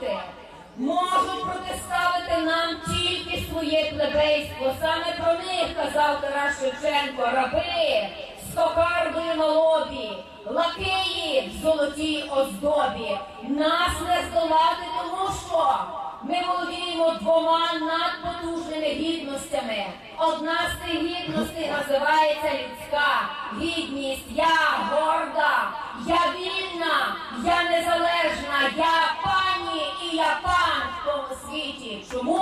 проти. Можуть протиставити нам тільки своє плебейство. Саме про них казав Тарас Шевченко. Раби з кокардою на лобі, лакеї в золотій оздобі. Нас не здолати, тому що ми володіємо двома надпотужними гідностями. Одна з цих гідностей називається людська гідність. Я світі. Чому?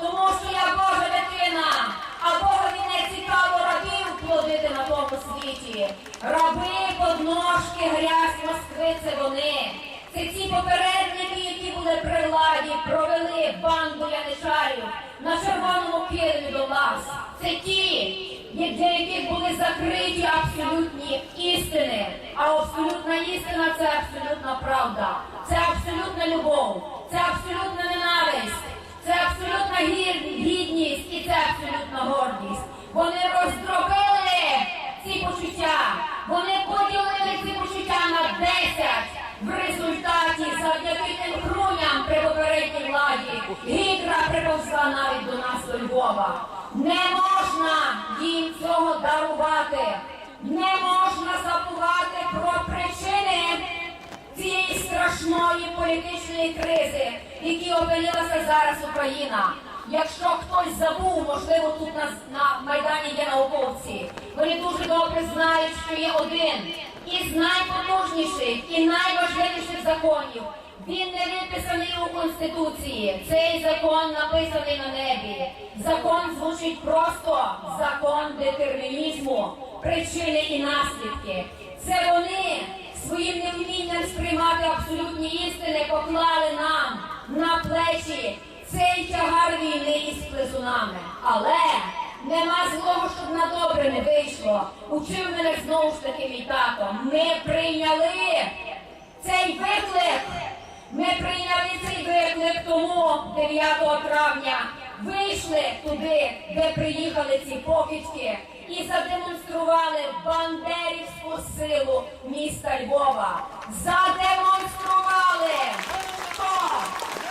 Тому що я Божа дитина, а Богові не цікаво рабів плодити на тому світі. Раби, подножки, грязь, москви це вони. Це ті попередники, які були при владі, провели банду яничарів на червоному килимі до нас. Це ті, для яких були закриті абсолютні істини. А абсолютна істина це абсолютна правда, це абсолютна любов, гідра приповзла навіть до нас до Львова. Не можна їм цього дарувати, не можна забувати про причини цієї страшної політичної кризи, в якій опинилася зараз Україна. Якщо хтось забув, можливо, тут на, на Майдані є науковці, вони дуже добре знають, що є один із найпотужніших і найважливіших законів. Він не виписаний у Конституції. Цей закон написаний на небі. Закон звучить просто закон детермінізму, причини і наслідки. Це вони своїм невмінням сприймати абсолютні істини поклали нам на плечі цей тягар війни із плесунами. Але нема злого, щоб на добре не вийшло. Учив мене знову ж таки мій тато. Ми прийняли цей виклик. Ми прийняли цей виклик тому 9 травня вийшли туди, де приїхали ці покидьки, і задемонстрували бандерівську силу міста Львова. Задемонстрували